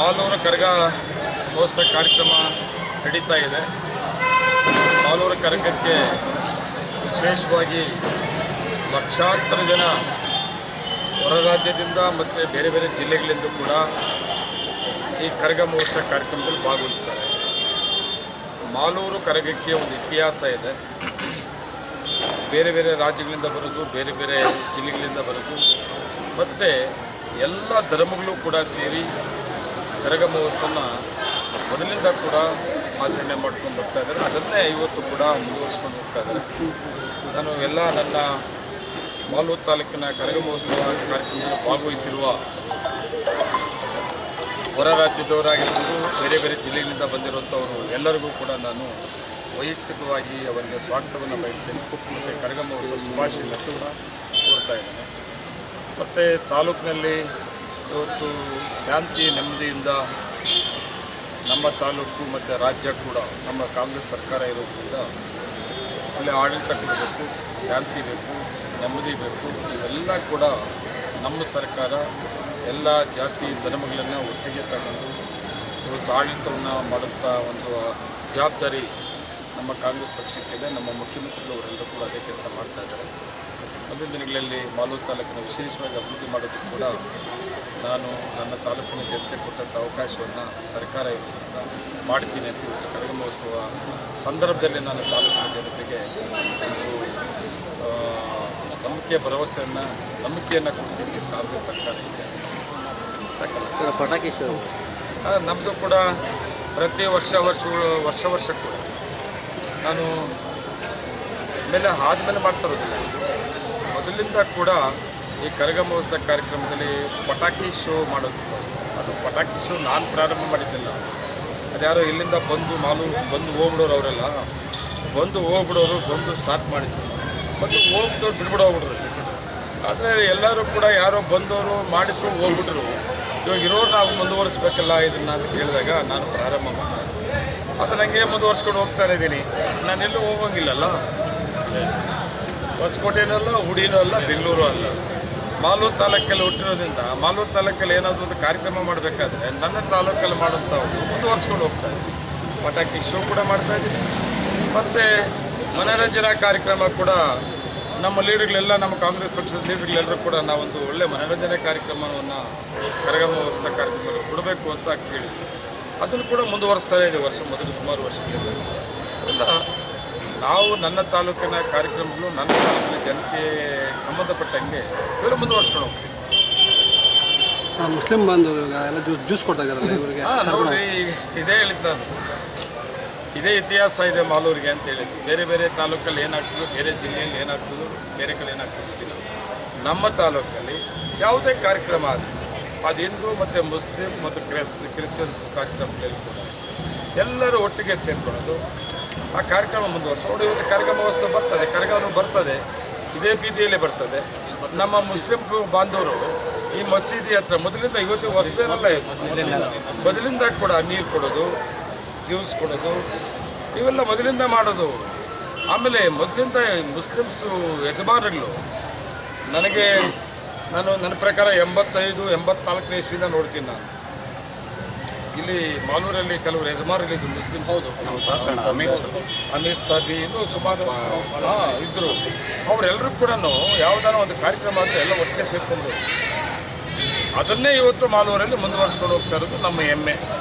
ಮಾಲೂರು ಕರಗ ಮಹೋತ್ಸವ ಕಾರ್ಯಕ್ರಮ ನಡೀತಾ ಇದೆ. ಮಾಲೂರು ಕರಗಕ್ಕೆ ವಿಶೇಷವಾಗಿ ಲಕ್ಷಾಂತರ ಜನ ಹೊರ ರಾಜ್ಯದಿಂದ ಮತ್ತು ಬೇರೆ ಬೇರೆ ಜಿಲ್ಲೆಗಳಿಂದ ಕೂಡ ಈ ಕರಗ ಮಹೋತ್ಸವ ಕಾರ್ಯಕ್ರಮದಲ್ಲಿ ಭಾಗವಹಿಸ್ತಾರೆ. ಮಾಲೂರು ಕರಗಕ್ಕೆ ಒಂದು ಇತಿಹಾಸ ಇದೆ. ಬೇರೆ ಬೇರೆ ರಾಜ್ಯಗಳಿಂದ ಬರೋದು, ಬೇರೆ ಬೇರೆ ಜಿಲ್ಲೆಗಳಿಂದ ಬರೋದು, ಮತ್ತು ಎಲ್ಲ ಧರ್ಮಗಳು ಕೂಡ ಸೇರಿ ಕರಗ ಮಹೋತ್ಸವನ ಮೊದಲಿಂದ ಕೂಡ ಆಚರಣೆ ಮಾಡ್ಕೊಂಡು ಬರ್ತಾ ಇದ್ದಾರೆ. ಅದನ್ನೇ ಇವತ್ತು ಕೂಡ ಮುಂದುವರಿಸ್ಕೊಂಡು ಹೋಗ್ತಾ ಇದ್ದಾರೆ. ನಾನು ಎಲ್ಲ ನನ್ನ ಮಾಲೂರು ತಾಲೂಕಿನ ಕರಗ ಮಹೋತ್ಸವ ಕಾರ್ಯಕ್ರಮದಲ್ಲಿ ಭಾಗವಹಿಸಿರುವ ಹೊರ ರಾಜ್ಯದವರಾಗಿರ್ಬೋದು, ಬೇರೆ ಬೇರೆ ಜಿಲ್ಲೆಗಳಿಂದ ಬಂದಿರುವಂಥವರು ಎಲ್ಲರಿಗೂ ಕೂಡ ನಾನು ವೈಯಕ್ತಿಕವಾಗಿ ಅವರಿಗೆ ಸ್ವಾಗತವನ್ನು ಬಯಸ್ತೇನೆ. ಮತ್ತು ಕರಗ ಮಹೋತ್ಸವ ಶುಭಾಶಯ ಕೂಡ ಕೋರ್ತಾ ಇದ್ದೇನೆ. ಮತ್ತು ತಾಲೂಕಿನಲ್ಲಿ ಇವತ್ತು ಶಾಂತಿ, ನೆಮ್ಮದಿಯಿಂದ ನಮ್ಮ ತಾಲೂಕು ಮತ್ತು ರಾಜ್ಯ ಕೂಡ ನಮ್ಮ ಕಾಂಗ್ರೆಸ್ ಸರ್ಕಾರ ಇರೋದ್ರಿಂದ ಒಳ್ಳೆ ಆಡಳಿತ ಕೊಡಬೇಕು, ಶಾಂತಿ ಬೇಕು, ನೆಮ್ಮದಿ ಬೇಕು, ಇವೆಲ್ಲ ಕೂಡ ನಮ್ಮ ಸರ್ಕಾರ ಎಲ್ಲ ಜಾತಿ, ಧರ್ಮಗಳನ್ನು ಒಟ್ಟಿಗೆ ತಗೊಂಡು ಇವತ್ತು ಆಡಳಿತವನ್ನು ಮಾಡುವಂಥ ಒಂದು ಜವಾಬ್ದಾರಿ ನಮ್ಮ ಕಾಂಗ್ರೆಸ್ ಪಕ್ಷಕ್ಕಿದೆ. ನಮ್ಮ ಮುಖ್ಯಮಂತ್ರಿಗಳು ಅವರೆಲ್ಲರೂ ಕೂಡ ಅದೇ ಕೆಲಸ ಮಾಡ್ತಾ ಇದ್ದಾರೆ. ಮುಂದಿನ ದಿನಗಳಲ್ಲಿ ಮಾಲೂರು ತಾಲೂಕಿನ ವಿಶೇಷವಾಗಿ ಅಭಿವೃದ್ಧಿ ಮಾಡೋದಕ್ಕೆ ಕೂಡ ನಾನು ನನ್ನ ತಾಲೂಕಿನ ಜನತೆ ಕೊಟ್ಟಂಥ ಅವಕಾಶವನ್ನು ಸರ್ಕಾರ ಮಾಡ್ತೀನಿ ಅಂತ ಇವತ್ತು ಕಡಿಮೆ ಮಹೋತ್ಸವ ಸಂದರ್ಭದಲ್ಲಿ ನಾನು ತಾಲೂಕಿನ ಜನತೆಗೆ ಒಂದು ನಂಬಿಕೆಯ ನಂಬಿಕೆ ಭರವಸೆಯನ್ನು ನಂಬಿಕೆಯನ್ನು ಕೊಡ್ತೀನಿ ಕಾಂಗ್ರೆಸ್ ಸರ್ಕಾರ ಇದೆ ಸಾಕಲ್ಲ? ನಮ್ಮದು ಕೂಡ ಪ್ರತಿ ವರ್ಷ ವರ್ಷ ವರ್ಷ ವರ್ಷ ಕೂಡ. ನಾನು ಮೇಲೆ ಆದಮೇಲೆ ಮಾಡ್ತಾ ಇರೋದಿಲ್ಲ. ಮೊದಲಿಂದ ಕೂಡ ಈ ಕರಗ ಮಹೋತ್ಸವ ಕಾರ್ಯಕ್ರಮದಲ್ಲಿ ಪಟಾಕಿ ಶೋ ಮಾಡೋದು ಅದು ಪಟಾಕಿ ಶೋ ನಾನು ಪ್ರಾರಂಭ ಮಾಡಿದ್ದಿಲ್ಲ. ಅದ್ಯಾರೋ ಇಲ್ಲಿಂದ ಬಂದು ಮಾಲು, ಬಂದು ಹೋಗ್ಬಿಡೋರು ಅವರೆಲ್ಲ. ಬಂದು ಹೋಗ್ಬಿಡೋರು, ಬಂದು ಸ್ಟಾರ್ಟ್ ಮಾಡಿದ್ರು. ಮತ್ತು ಹೋಗ್ಬಿಡೋರು ಬಿಡ್ಬಿಡೋ ಹೋಗ್ಬಿಡ್ರು ಆದರೆ ಎಲ್ಲರೂ ಕೂಡ ಯಾರೋ ಬಂದವರು ಮಾಡಿದ್ರು ಹೋಗ್ಬಿಟ್ರು. ಇವಾಗ ಇರೋರು ನಾವು ಮುಂದುವರಿಸ್ಬೇಕಲ್ಲ ಇದನ್ನು ಅಂತ ಕೇಳಿದಾಗ ನಾನು ಪ್ರಾರಂಭ ಮಾಡಿದೆ. ಅದು ನನಗೆ ಮುಂದುವರ್ಸ್ಕೊಂಡು ಹೋಗ್ತಾ ಇದ್ದೀನಿ. ನಾನೆಲ್ಲೂ ಹೋಗಂಗಿಲ್ಲಲ್ಲ. ಹೊಸಕೋಟೆನೂ ಉಡಿನೂ ಅಲ್ಲ, ಬೆಂಗಳೂರು ಅಲ್ಲ. ಮಾಲೂರು ತಾಲೂಕಲ್ಲಿ ಹುಟ್ಟಿರೋದ್ರಿಂದ, ಮಾಲೂರು ತಾಲೂಕಲ್ಲಿ ಏನಾದರೂ ಒಂದು ಕಾರ್ಯಕ್ರಮ ಮಾಡಬೇಕಾದ್ರೆ ನನ್ನ ತಾಲೂಕಲ್ಲಿ ಮಾಡೋಂಥವ್ರು ಮುಂದುವರ್ಸ್ಕೊಂಡು ಹೋಗ್ತಾ ಇದ್ದೀನಿ. ಪಟಾಕಿ ಶೋ ಕೂಡ ಮಾಡ್ತಾ ಇದ್ದೀನಿ. ಮತ್ತು ಮನೋರಂಜನಾ ಕಾರ್ಯಕ್ರಮ ಕೂಡ ನಮ್ಮ ಲೀಡರ್ಗಳೆಲ್ಲ, ನಮ್ಮ ಕಾಂಗ್ರೆಸ್ ಪಕ್ಷದ ಲೀಡರ್ಗಳೆಲ್ಲರೂ ಕೂಡ ನಾವೊಂದು ಒಳ್ಳೆ ಮನರಂಜನೆ ಕಾರ್ಯಕ್ರಮವನ್ನು ಕರಗಮ ಮಹೋತ್ಸವ ಕಾರ್ಯಕ್ರಮದಲ್ಲಿ ಕೊಡಬೇಕು ಅಂತ ಕೇಳಿದ್ವಿ. ಅದನ್ನು ಕೂಡ ಮುಂದುವರಿಸ್ತಾನೆ ಇದೆ ವರ್ಷ, ಮೊದಲು ಸುಮಾರು ವರ್ಷಗಳಿಂದ ನಾವು ನನ್ನ ತಾಲೂಕಿನ ಕಾರ್ಯಕ್ರಮಗಳು ನನ್ನ ತಾಲೂಕಿನ ಜನತೆಗೆ ಸಂಬಂಧಪಟ್ಟಂಗೆ ಇವರು ಮುಂದುವರ್ಸ್ಕೊಂಡು ಹೋಗ್ತೀವಿ ಮುಸ್ಲಿಂ ಬಂದು ಇವಾಗ ಎಲ್ಲ ಜ್ಯೂಸ್ ಜ್ಯೂಸ್ ಕೊಡ್ತಾ ಇವರಿಗೆ? ಹಾಂ ನೋಡ್ರಿ ಇದೇ ಹೇಳಿದ್ದು ನಾನು. ಇದೇ ಇತಿಹಾಸ ಇದೆ ಮಾಲೂರಿಗೆ ಅಂತ ಹೇಳಿದ್ದು. ಬೇರೆ ಬೇರೆ ತಾಲೂಕಲ್ಲಿ ಏನಾಗ್ತದೆ ಬೇರೆ ಜಿಲ್ಲೆಯಲ್ಲಿ ಏನಾಗ್ತದೆ ಬೇರೆ ಕಡೆ ಏನಾಗ್ತದೆ ಗೊತ್ತಿಲ್ಲ. ನಮ್ಮ ತಾಲೂಕಲ್ಲಿ ಯಾವುದೇ ಕಾರ್ಯಕ್ರಮ ಆದರೂ ಅದು ಹಿಂದೂ ಮತ್ತು ಮುಸ್ಲಿಂ ಮತ್ತು ಕ್ರಿಸ್ ಕ್ರಿಶ್ಚಿಯನ್ಸ್ ಕಾರ್ಯಕ್ರಮಗಳಲ್ಲಿ ಕೂಡ ಅಷ್ಟೇ. ಎಲ್ಲರೂ ಒಟ್ಟಿಗೆ ಸೇರ್ಕೊಳ್ಳೋದು ಆ ಕಾರ್ಯಕ್ರಮ ಮುಂದುವರ್ಸ ನೋಡಿ, ಇವತ್ತು ಕರಗ ವಸ್ತು ಬರ್ತದೆ, ಕರಗನು ಬರ್ತದೆ, ಇದೇ ಬೀದಿಯಲ್ಲಿ ಬರ್ತದೆ. ನಮ್ಮ ಮುಸ್ಲಿಂ ಬಾಂಧವರು ಈ ಮಸೀದಿ ಹತ್ರ ಮೊದಲಿಂದ ಇವತ್ತು ಹೊಸದೇನಲ್ಲ ಮೊದಲಿಂದ ಕೂಡ ನೀರು ಕೊಡೋದು, ಜ್ಯೂಸ್ ಕೊಡೋದು, ಇವೆಲ್ಲ ಮೊದಲಿಂದ ಮಾಡೋದು. ಆಮೇಲೆ ಮೊದಲಿಂದ ಮುಸ್ಲಿಮ್ಸು ಯಜಮಾನರುಗಳು ನನಗೆ, ನಾನು ನನ್ನ ಪ್ರಕಾರ ಎಂಬತ್ತೈದು, ಎಂಬತ್ನಾಲ್ಕನೇ ಇಸ್ವಿಯಿಂದ ನೋಡ್ತೀನಿ ನಾನು. ಇಲ್ಲಿ ಮಾಲೂರಲ್ಲಿ ಕೆಲವರು ಯಜಮಾನರಿದ್ದು ಮುಸ್ಲಿಮ್ಸ್. ಅಮೀರ್ ಅಮೀರ್ ಸಾಬಿ ಇನ್ನು ಸುಮಾರು ಇದ್ದರು ಅವರೆಲ್ಲರೂ ಕೂಡ ಯಾವುದಾರ ಒಂದು ಕಾರ್ಯಕ್ರಮ ಆದರೆ ಎಲ್ಲ ಒಟ್ಟಿಗೆ ಸೇರ್ಕೊಂಡು ಅದನ್ನೇ ಇವತ್ತು ಮಾಲೂರಲ್ಲಿ ಮುಂದುವರ್ಸ್ಕೊಂಡು ಹೋಗ್ತಾ ಇರೋದು ನಮ್ಮ ಹೆಮ್ಮೆ.